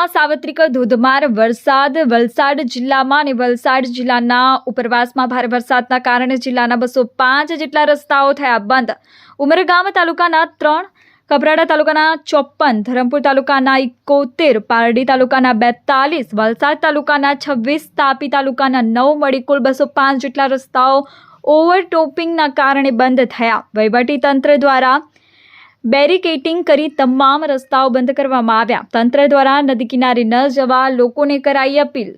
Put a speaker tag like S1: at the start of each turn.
S1: જિલ્લામાં સાર્વત્રિક ધોધમાર વરસાદ. વલસાડ જિલ્લામાં અને વલસાડ જિલ્લાના ઉપરવાસમાં ભારે વરસાદના કારણે જિલ્લાના બસો પાંચ જેટલા રસ્તાઓ થયા બંધ. ઉમરગામ તાલુકાના ત્રણ કપરાડા તાલુકાના ચોપન, ધરમપુર તાલુકાના એકોતેર, પારડી તાલુકાના બેતાલીસ, વલસાડ તાલુકાના છવ્વીસ, તાપી તાલુકાના નવ મળી કુલ બસો પાંચ જેટલા રસ્તાઓ ઓવરટોપિંગના કારણે બંધ થયા. વહીવટી તંત્ર દ્વારા બેરિકેટિંગ કરી તમામ રસ્તાઓ બંધ કરવામાં આવ્યા. તંત્ર દ્વારા નદી કિનારે ન જવા લોકોને કરાઈ અપીલ.